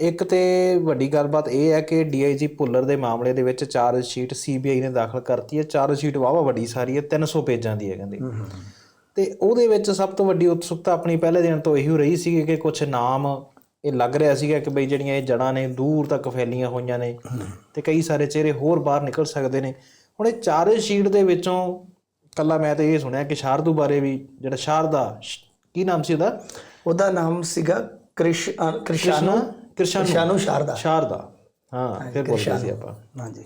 ਇੱਕ ਤੇ ਵੱਡੀ ਗੱਲਬਾਤ ਇਹ ਹੈ ਕਿ ਡੀਆਈਜੀ ਭੁੱਲਰ ਦੇ ਮਾਮਲੇ ਦੇ ਵਿੱਚ ਚਾਰਜ ਸ਼ੀਟ ਸੀਬੀਆਈ ਨੇ ਦਾਖਲ ਕਰਤੀ ਹੈ। ਚਾਰਜ ਸ਼ੀਟ ਵਾਵਾ ਵੱਡੀ ਸਾਰੀ ਹੈ 300 ਪੇਜਾਂ ਦੀ ਹੈ ਕਹਿੰਦੇ। ਤੇ ਉਹਦੇ ਵਿੱਚ ਸਭ ਤੋਂ ਵੱਡੀ ਉਤਸੁਕਤਾ ਆਪਣੀ ਪਹਿਲੇ ਦਿਨ ਤੋਂ ਇਹੀ ਰਹੀ ਸੀ ਕਿ ਕੁਝ ਨਾਮ ਇਹ ਲੱਗ ਰਿਹਾ ਸੀਗਾ ਕਿ ਬਈ ਜਿਹੜੀਆਂ ਇਹ ਜੜਾਂ ਨੇ ਦੂਰ ਤੱਕ ਫੈਲੀਆਂ ਹੋਈਆਂ ਨੇ ਤੇ ਕਈ ਸਾਰੇ ਚਿਹਰੇ ਹੋਰ ਬਾਹਰ ਨਿਕਲ ਸਕਦੇ ਨੇ। ਹੁਣ ਇਹ ਚਾਰਜ ਸ਼ੀਟ ਦੇ ਵਿੱਚੋਂ ਕੱਲਾ ਮੈਂ ਤੇ ਇਹ ਸੁਣਿਆ ਕਿ ਸ਼ਾਰਦੂ ਬਾਰੇ ਵੀ ਜਿਹੜਾ ਸ਼ਾਰਦਾ ਕੀ ਨਾਮ ਸੀ ਉਹਦਾ? ਉਹਦਾ ਨਾਮ ਸੀਗਾ ਕ੍ਰਿਸ਼ਾਨੂ। ਕ੍ਰਿਸ਼ਾਨੂ ਸ਼ਾਰਦਾ ਸ਼ਾਰਦਾ ਹਾਂ ਫਿਰ ਬੋਲਦੇ ਸੀ ਆਪਾਂ। ਹਾਂਜੀ।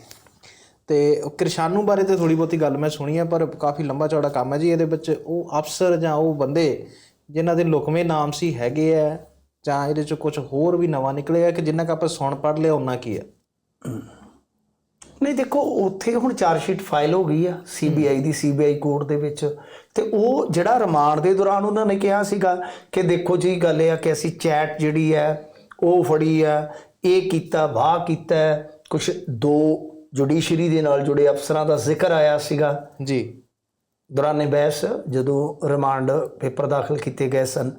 ਤੇ ਉਹ ਕ੍ਰਿਸ਼ਾਨੂ ਬਾਰੇ ਤੇ ਥੋੜੀ ਬਹੁਤੀ ਗੱਲ ਮੈਂ ਸੁਣੀ ਹੈ ਪਰ ਕਾਫੀ ਲੰਬਾ ਚੌੜਾ ਕੰਮ ਹੈ ਜੀ ਇਹਦੇ ਵਿੱਚ। ਉਹ ਅਫਸਰ ਜਾਂ ਉਹ ਬੰਦੇ ਜਿਨ੍ਹਾਂ ਦੇ ਲੁਕਵੇਂ ਨਾਮ ਸੀ ਹੈਗੇ ਆ ਜਾਂ ਇਹਦੇ ਚ ਕੁਝ ਹੋਰ ਵੀ ਨਵਾਂ ਨਿਕਲੇਗਾ ਕਿ ਜਿੰਨਾ ਕ ਆਪਾਂ ਸੁਣ ਪੜ ਲਿਆ ਉਹਨਾਂ ਕੀ ਹੈ ਨਹੀਂ ਦੇਖੋ ਉੱਥੇ ਹੁਣ ਚਾਰਜ ਸ਼ੀਟ ਫਾਈਲ ਹੋ ਗਈ ਆ ਸੀਬੀਆਈ ਦੀ ਸੀਬੀਆਈ ਕੋਰਟ ਦੇ ਵਿੱਚ। ਤੇ ਉਹ ਜਿਹੜਾ ਰਿਮਾਂਡ ਦੇ ਦੌਰਾਨ ਉਹਨਾਂ ਨੇ ਕਿਹਾ ਸੀਗਾ ਕਿ ਦੇਖੋ ਜੀ ਗੱਲ ਇਹ ਆ ਕਿ ਅਸੀਂ ਚੈਟ ਜਿਹੜੀ ਹੈ ਉਹ ਫੜੀ ਆ ਇਹ ਕੀਤਾ ਵਾਹ ਕੀਤਾ। ਕੁਝ ਦੋ ਜੁਡੀਸ਼ਰੀ ਦੇ ਨਾਲ ਜੁੜੇ ਅਫਸਰਾਂ ਦਾ ਜ਼ਿਕਰ ਆਇਆ ਸੀਗਾ। ਜੀ। ਦੌਰਾਨੇ ਬਹਿਸ ਜਦੋਂ ਰਿਮਾਂਡ ਪੇਪਰ ਦਾਖਲ ਕੀਤੇ ਗਏ ਸਨ।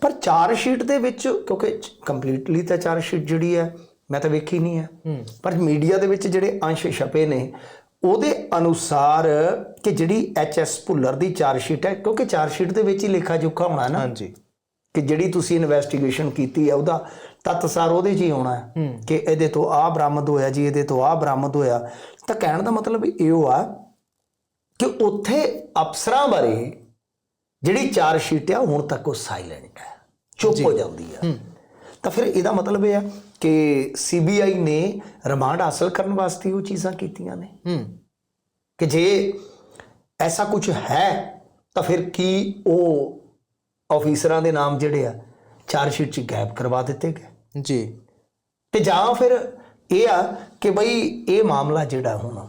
ਪਰ ਚਾਰਜ ਸ਼ੀਟ ਦੇ ਵਿੱਚ ਕਿਉਂਕਿ ਕੰਪਲੀਟਲੀ ਤਾਂ ਚਾਰਜ ਸ਼ੀਟ ਜਿਹੜੀ ਹੈ ਮੈਂ ਤਾਂ ਵੇਖੀ ਨਹੀਂ ਹੈ। ਪਰ ਮੀਡੀਆ ਦੇ ਵਿੱਚ ਜਿਹੜੇ ਅੰਸ਼ ਛਪੇ ਨੇ ਉਹਦੇ ਅਨੁਸਾਰ ਕਿ ਜਿਹੜੀ ਐਚਐਸ ਭੁੱਲਰ ਦੀ ਚਾਰਜ ਸ਼ੀਟ ਹੈ ਕਿਉਂਕਿ ਚਾਰਜ ਸ਼ੀਟ ਦੇ ਵਿੱਚ ਹੀ ਲੇਖਾ ਜੋਖਾ ਹੋਣਾ ਨਾ। ਹਾਂਜੀ। ਕਿ ਜਿਹੜੀ ਤੁਸੀਂ ਇਨਵੈਸਟੀਗੇਸ਼ਨ ਕੀਤੀ ਹੈ ਉਹਦਾ ਤੱਤਸਾਰ ਉਹਦੇ 'ਚ ਹੀ ਆਉਣਾ ਹੈ ਕਿ ਇਹਦੇ ਤੋਂ ਆਹ ਬਰਾਮਦ ਹੋਇਆ ਜੀ ਇਹਦੇ ਤੋਂ ਆਹ ਬਰਾਮਦ ਹੋਇਆ। ਤਾਂ ਕਹਿਣ ਦਾ ਮਤਲਬ ਇਹ ਆ ਕਿ ਉੱਥੇ ਅਫਸਰਾਂ ਬਾਰੇ ਜਿਹੜੀ ਚਾਰਜ ਸ਼ੀਟ ਆ ਹੁਣ ਤੱਕ ਉਹ ਸਾਇਲੈਂਟ ਹੈ ਚੁੱਪ ਹੋ ਜਾਂਦੀ ਆ। ਤਾਂ ਫਿਰ ਇਹਦਾ ਮਤਲਬ ਇਹ ਆ ਕਿ ਸੀਬੀਆਈ ਨੇ ਰਿਮਾਂਡ ਹਾਸਲ ਕਰਨ ਵਾਸਤੇ ਉਹ ਚੀਜ਼ਾਂ ਕੀਤੀਆਂ ਨੇ। ਹੂੰ। ਕਿ ਜੇ ਐਸਾ ਕੁਝ ਹੈ ਤਾਂ ਫਿਰ ਕੀ ਉਹ ਆਫੀਸਰਾਂ ਦੇ ਨਾਮ ਜਿਹੜੇ ਆ ਚਾਰਜ ਸ਼ੀਟ 'ਚ ਗਾਇਬ ਕਰਵਾ ਦਿੱਤੇ ਗਏ। ਜੀ। ਤੇ ਜਾਂ ਫਿਰ ਇਹ ਆ ਕਿ ਬਈ ਇਹ ਮਾਮਲਾ ਜਿਹੜਾ ਹੁਣ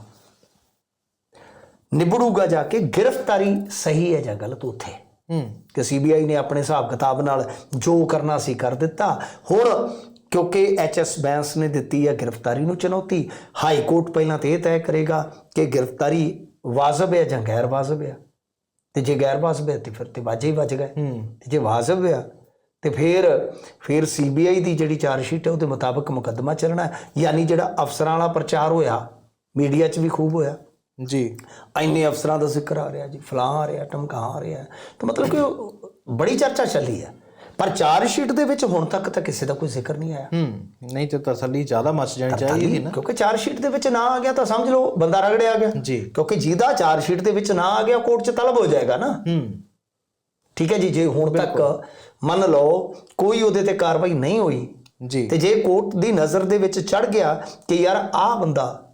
ਨਿਬੜੂਗਾ ਜਾ ਕੇ ਗ੍ਰਿਫਤਾਰੀ ਸਹੀ ਹੈ ਜਾਂ ਗਲਤ ਉੱਥੇ। ਹੂੰ। ਕਿ ਸੀਬੀਆਈ ਨੇ ਆਪਣੇ ਹਿਸਾਬ ਕਿਤਾਬ ਨਾਲ ਜੋ ਕਰਨਾ ਸੀ ਕਰ ਦਿੱਤਾ। ਹੁਣ ਕਿਉਂਕਿ ਐਚਐਸ ਬੈਂਸ ਨੇ ਦਿੱਤੀ ਹੈ ਗ੍ਰਿਫਤਾਰੀ ਨੂੰ ਚੁਣੌਤੀ ਹਾਈ ਕੋਰਟ ਪਹਿਲਾਂ ਤੇ ਇਹ ਤੈਅ ਕਰੇਗਾ ਕਿ ਗ੍ਰਿਫਤਾਰੀ ਵਾਜਬ ਹੈ ਜਾਂ ਗੈਰ ਵਾਜਬ ਹੈ। ਤੇ ਜੇ ਗੈਰ ਵਾਜਬ ਹੈ ਤੇ ਫਿਰ ਤੇ ਵਾਜੇ ਹੀ ਵੱਜ ਗਏ। ਹੂੰ। ਤੇ ਜੇ ਵਾਜਬ ਆ ਤੇ ਫਿਰ ਫਿਰ ਸੀਬੀਆਈ ਦੀ ਜਿਹੜੀ ਚਾਰਜ ਸ਼ੀਟ ਹੈ ਉਹਦੇ ਮੁਤਾਬਕ ਮੁਕੱਦਮਾ ਚੱਲਣਾ ਹੈ। ਯਾਨੀ ਜਿਹੜਾ ਅਫਸਰਾਂ ਵਾਲਾ ਪ੍ਰਚਾਰ ਹੋਇਆ ਮੀਡੀਆ 'ਚ ਵੀ ਖੂਬ ਹੋਇਆ। ਜੀ। ਇੰਨੇ ਅਫਸਰਾਂ ਦਾ ਜ਼ਿਕਰ ਆ ਰਿਹਾ ਜੀ ਫਲਾਂ ਆ ਰਿਹਾ ਟਮਕਾ ਆ ਰਿਹਾ। ਤਾਂ ਮਤਲਬ ਕਿ ਬੜੀ ਚਰਚਾ ਚੱਲੀ ਹੈ। ਪਰ ਚਾਰਜ ਸ਼ੀਟ ਦੇ ਵਿੱਚ ਹੁਣ ਤੱਕ ਤਾਂ ਕਿਸੇ ਦਾ ਕੋਈ ਜ਼ਿਕਰ ਨਹੀਂ ਆਇਆ। ਹੂੰ ਨਹੀਂ ਤੇ ਤਸੱਲੀ ਜ਼ਿਆਦਾ ਮਚ ਜਾਣੀ ਚਾਹੀਦੀ ਸੀ ਨਾ। ਕਿਉਂਕਿ ਚਾਰਜ ਸ਼ੀਟ ਦੇ ਵਿੱਚ ਨਾ ਆ ਗਿਆ ਤਾਂ ਸਮਝ ਲਓ ਬੰਦਾ ਰਗੜਿਆ ਗਿਆ। ਜੀ। ਕਿਉਂਕਿ ਜਿਹਦਾ ਚਾਰਜ ਸ਼ੀਟ ਦੇ ਵਿੱਚ ਨਾ ਆ ਗਿਆ ਕੋਰਟ 'ਚ ਤਲਬ ਹੋ ਜਾਏਗਾ ਨਾ। ਹੂੰ। ਠੀਕ ਹੈ ਜੀ ਜੇ ਹੁਣ ਤੱਕ ਮੰਨ ਲਓ ਕੋਈ ਉਹਦੇ ਤੇ ਕਾਰਵਾਈ ਨਹੀਂ ਹੋਈ ਜੀ। ਤੇ ਜੇ ਕੋਰਟ ਦੀ ਨਜ਼ਰ ਦੇ ਵਿੱਚ ਚੜ ਗਿਆ ਕਿ ਯਾਰ ਆਹ ਬੰਦਾ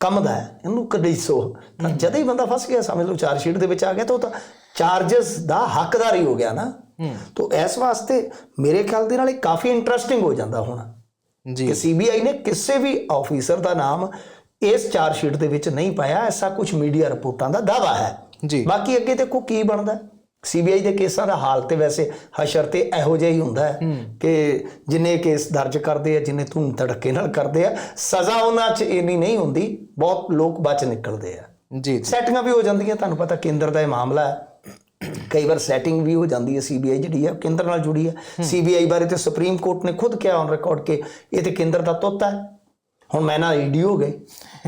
ਕੰਮ ਦਾ ਹੈ ਇਹਨੂੰ ਕਢੀਸੋ ਤਾਂ ਜਦ ਹੀ ਬੰਦਾ ਫਸ ਗਿਆ ਸਮਝ ਲਓ ਚਾਰਜ ਸ਼ੀਟ ਦੇ ਵਿੱਚ ਆ ਗਿਆ ਤਾਂ ਉਹ ਤਾਂ ਚਾਰजेस ਦਾ ਹੱਕਦਾਰ ਹੀ ਹੋ ਗਿਆ ਨਾ। ਤੋਂ ਇਸ ਵਾਸਤੇ ਮੇਰੇ ਖਿਆਲ ਦੇ ਨਾਲ ਇਹ ਕਾਫੀ ਇੰਟਰਸਟਿੰਗ ਹੋ ਜਾਂਦਾ ਹੁਣ। ਜੀ। ਕਿ ਸੀਬੀਆਈ ਨੇ ਕਿਸੇ ਵੀ ਆਫੀਸਰ ਦਾ ਨਾਮ ਇਸ ਚਾਰਜ ਸ਼ੀਟ ਦੇ ਵਿੱਚ ਨਹੀਂ ਪਾਇਆ ਐਸਾ ਕੁਝ ਮੀਡੀਆ ਰਿਪੋਰਟਾਂ ਦਾ ਦਾਵਾ ਹੈ। ਜੀ। ਬਾਕੀ ਅੱਗੇ ਦੇਖੋ ਕੀ ਬਣਦਾ ਸੀਬੀਆਈ ਦੇ ਕੇਸਾਂ ਦਾ ਹਾਲ ਤੇ ਵੈਸੇ ਹਸ਼ਰ ਤੇ ਇਹੋ ਜਿਹਾ ਹੀ ਹੁੰਦਾ ਹੈ ਕਿ ਜਿੰਨੇ ਕੇਸ ਦਰਜ ਕਰਦੇ ਆ ਜਿੰਨੇ ਧੂਮ ਧੜਕੇ ਨਾਲ ਕਰਦੇ ਆ ਸਜ਼ਾ ਉਹਨਾਂ 'ਚ ਇੰਨੀ ਨਹੀਂ ਹੁੰਦੀ ਬਹੁਤ ਲੋਕ ਬਚ ਨਿਕਲਦੇ ਆ। ਜੀ। ਸੈਟਿੰਗਾਂ ਵੀ ਹੋ ਜਾਂਦੀਆਂ ਤੁਹਾਨੂੰ ਪਤਾ ਕੇਂਦਰ ਦਾ ਇਹ ਮਾਮਲਾ ਹੈ। ਕਈ ਵਾਰ ਸੈਟਿੰਗ ਵੀ ਹੋ ਜਾਂਦੀ ਹੈ ਸੀਬੀਆਈ ਜਿਹੜੀ ਹੈ ਕੇਂਦਰ ਨਾਲ ਜੁੜੀ ਹੈ। ਸੀਬੀਆਈ ਬਾਰੇ ਤੇ ਸੁਪਰੀਮ ਕੋਰਟ ਨੇ ਖੁਦ ਕਿਹਾ ਔਨ ਰਿਕਾਰਡ ਕਿ ਇਹ ਤੇ ਕੇਂਦਰ ਦਾ ਤੋਤਾ ਹੈ। ਹੁਣ ਮੈਂ ਨਾ ਈਡੀ ਹੋ ਗਏ।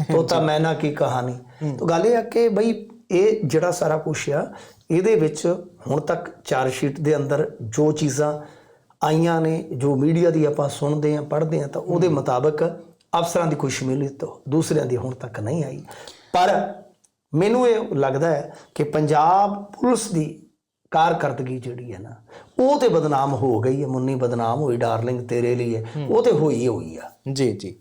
ਤੋਤਾ ਮੈਂ ਨਾ ਕੀ ਕਹਾਣੀ। ਤਾਂ ਗੱਲ ਇਹ ਆ ਕਿ ਬਈ ਇਹ ਜਿਹੜਾ ਸਾਰਾ ਕੁਝ ਆ ਇਹਦੇ ਵਿੱਚ ਹੁਣ ਤੱਕ ਚਾਰਜ ਸ਼ੀਟ ਦੇ ਅੰਦਰ ਜੋ ਚੀਜ਼ਾਂ ਆਈਆਂ ਨੇ ਜੋ ਮੀਡੀਆ ਦੀ ਆਪਾਂ ਸੁਣਦੇ ਆ ਪੜ੍ਹਦੇ ਆ ਤਾਂ ਉਹਦੇ ਮੁਤਾਬਕ ਅਫਸਰਾਂ ਦੀ ਕੋਈ ਸ਼ਮੂਲੀਅਤ ਦੂਸਰਿਆਂ ਦੀ ਹੁਣ ਤੱਕ ਨਹੀਂ ਆਈ। ਪਰ ਮੈਨੂੰ ਇਹ ਲੱਗਦਾ ਹੈ ਕਿ ਪੰਜਾਬ ਪੁਲਿਸ ਦੀ ਕਾਰਕਰਦਗੀ ਜਿਹੜੀ ਹੈ ਨਾ, ਉਹ ਤੇ ਬਦਨਾਮ ਹੋ ਗਈ ਹੈ, ਮੁੰਨੀ ਬਦਨਾਮ ਹੋਈ, ਡਾਰਲਿੰਗ ਤੇਰੇ ਲਈ ਹੈ, ਉਹ ਤੇ ਹੋਈ ਹੋਈ ਆ। ਜੀ ਜੀ।